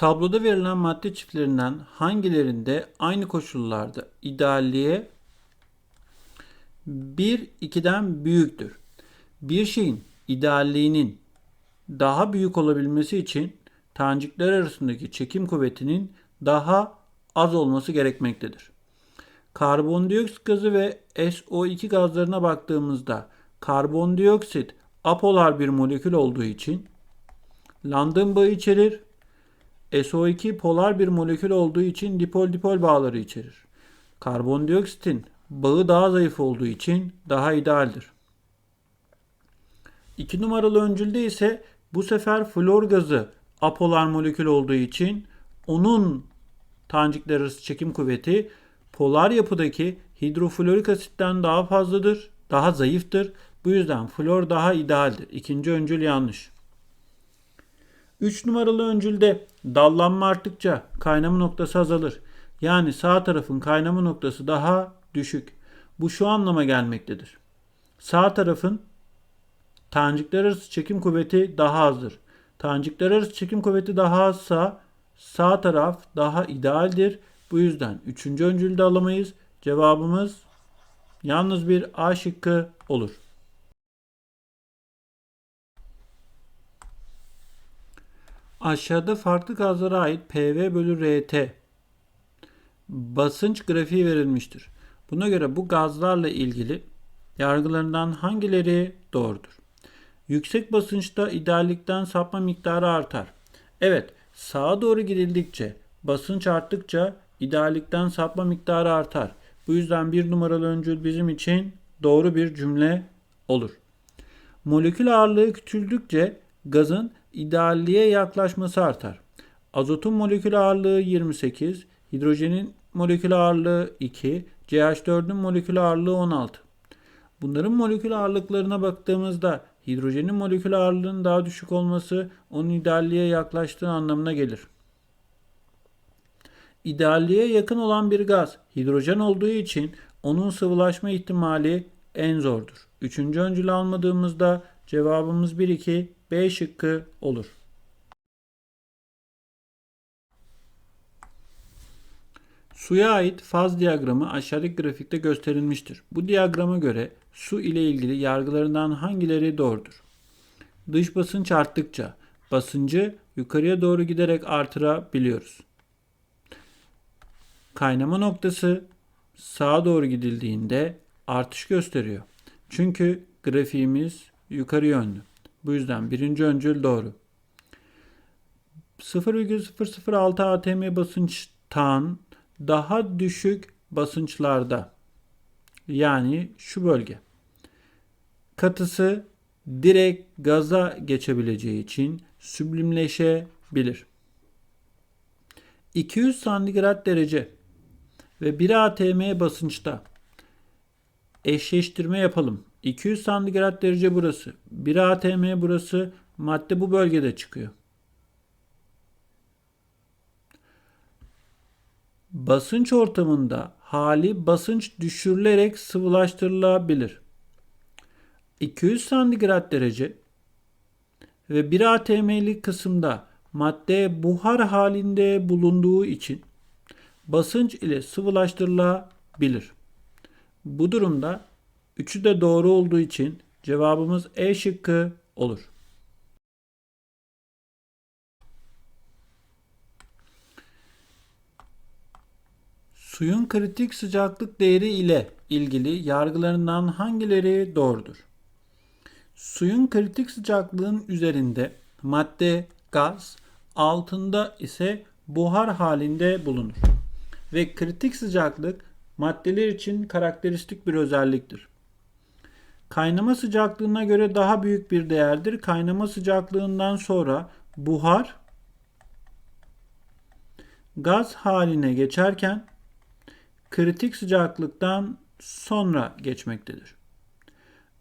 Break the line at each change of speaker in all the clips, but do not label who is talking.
Tabloda verilen madde çiftlerinden hangilerinde aynı koşullarda idealliğe 1 2'den büyüktür? Bir şeyin idealliğinin daha büyük olabilmesi için tanecikler arasındaki çekim kuvvetinin daha az olması gerekmektedir. Karbondioksit gazı ve SO2 gazlarına baktığımızda karbondioksit apolar bir molekül olduğu için London bağı içerir. SO2 polar bir molekül olduğu için dipol-dipol bağları içerir. Karbondioksitin bağı daha zayıf olduğu için daha idealdir. 2 numaralı öncülde ise bu sefer flor gazı apolar molekül olduğu için onun tanecikler arası çekim kuvveti polar yapıdaki hidroflorik asitten daha fazladır, daha zayıftır. Bu yüzden flor daha idealdir. İkinci öncül yanlış. 3 numaralı öncülde dallanma arttıkça kaynama noktası azalır. Yani sağ tarafın kaynama noktası daha düşük. Bu şu anlama gelmektedir. Sağ tarafın tanecikler arası çekim kuvveti daha azdır. Tanecikler arası çekim kuvveti daha azsa sağ taraf daha idealdir. Bu yüzden 3. öncülde alamayız. Cevabımız yalnız bir A şıkkı olur. Aşağıda farklı gazlara ait PV bölü RT basınç grafiği verilmiştir. Buna göre bu gazlarla ilgili yargılarından hangileri doğrudur? Yüksek basınçta ideallikten sapma miktarı artar. Evet, sağa doğru gidildikçe, basınç arttıkça ideallikten sapma miktarı artar. Bu yüzden bir numaralı öncül bizim için doğru bir cümle olur. Molekül ağırlığı küçüldükçe gazın idealliğe yaklaşması artar. Azotun molekül ağırlığı 28, hidrojenin molekül ağırlığı 2, CH4'ün molekül ağırlığı 16. Bunların molekül ağırlıklarına baktığımızda hidrojenin molekül ağırlığının daha düşük olması onun idealliğe yaklaştığı anlamına gelir. İdealliğe yakın olan bir gaz hidrojen olduğu için onun sıvılaşma ihtimali en zordur. Üçüncü öncül almadığımızda cevabımız 1-2 B şıkkı olur. Suya ait faz diyagramı aşağıdaki grafikte gösterilmiştir. Bu diyagrama göre su ile ilgili yargılarından hangileri doğrudur? Dış basınç arttıkça basıncı yukarıya doğru giderek artırabiliyoruz. Kaynama noktası sağa doğru gidildiğinde artış gösteriyor. Çünkü grafiğimiz yukarı yönlü. Bu yüzden birinci öncül doğru. 0,006 atm basınçtan daha düşük basınçlarda yani şu bölge katısı direkt gaza geçebileceği için süblimleşebilir. 200 santigrat derece ve 1 atm basınçta eşleştirme yapalım. 200 santigrat derece burası. 1 atm burası. Madde bu bölgede çıkıyor. Basınç ortamında hali basınç düşürülerek sıvılaştırılabilir. 200 santigrat derece ve 1 atm'lik kısımda madde buhar halinde bulunduğu için basınç ile sıvılaştırılabilir. Bu durumda üçü de doğru olduğu için cevabımız E şıkkı olur. Suyun kritik sıcaklık değeri ile ilgili yargılarından hangileri doğrudur? Suyun kritik sıcaklığın üzerinde madde gaz, altında ise buhar halinde bulunur. Ve kritik sıcaklık maddeler için karakteristik bir özelliktir. Kaynama sıcaklığına göre daha büyük bir değerdir. Kaynama sıcaklığından sonra buhar gaz haline geçerken kritik sıcaklıktan sonra geçmektedir.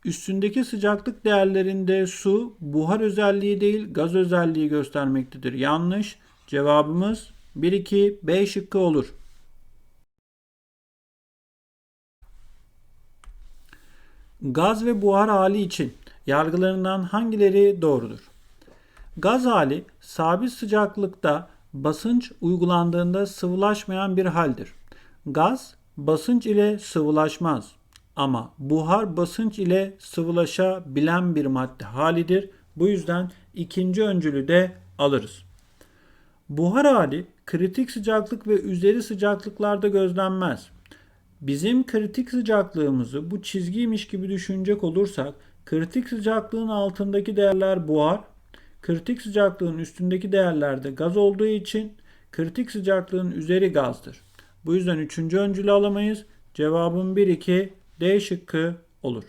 Üstündeki sıcaklık değerlerinde su buhar özelliği değil gaz özelliği göstermektedir. Yanlış. Cevabımız 1-2 B şıkkı olur. Gaz ve buhar hali için yargılarından hangileri doğrudur? Gaz hali sabit sıcaklıkta basınç uygulandığında sıvılaşmayan bir haldir. Gaz basınç ile sıvılaşmaz ama buhar basınç ile sıvılaşabilen bir madde halidir. Bu yüzden ikinci öncülü de alırız. Buhar hali kritik sıcaklık ve üzeri sıcaklıklarda gözlenmez. Bizim kritik sıcaklığımızı bu çizgiymiş gibi düşünecek olursak kritik sıcaklığın altındaki değerler buhar, kritik sıcaklığın üstündeki değerler de gaz olduğu için kritik sıcaklığın üzeri gazdır. Bu yüzden üçüncü öncülü alamayız. Cevabım 1-2 D şıkkı olur.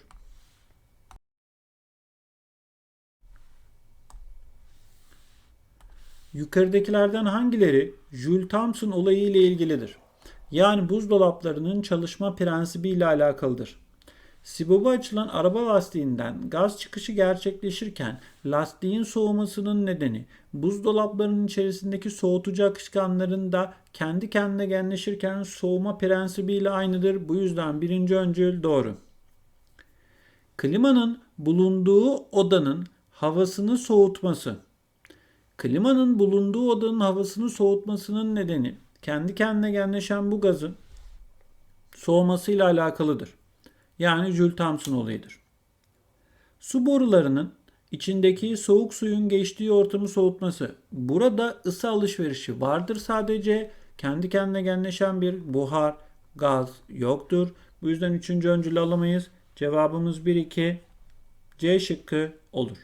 Yukarıdakilerden hangileri Jules Thomson olayı ile ilgilidir? Yani buzdolaplarının çalışma prensibi ile alakalıdır. Sibobu açılan araba lastiğinden gaz çıkışı gerçekleşirken lastiğin soğumasının nedeni buzdolaplarının içerisindeki soğutucu akışkanların da kendi kendine genleşirken soğuma prensibi ile aynıdır. Bu yüzden birinci öncül doğru. Klimanın bulunduğu odanın havasını soğutması. Klimanın bulunduğu odanın havasını soğutmasının nedeni kendi kendine genleşen bu gazın soğumasıyla alakalıdır. Yani Joule Thomson olayıdır. Su borularının içindeki soğuk suyun geçtiği ortamı soğutması. Burada ısı alışverişi vardır sadece. Kendi kendine genleşen bir buhar, gaz yoktur. Bu yüzden üçüncü öncülü alamayız. Cevabımız 1-2 C şıkkı olur.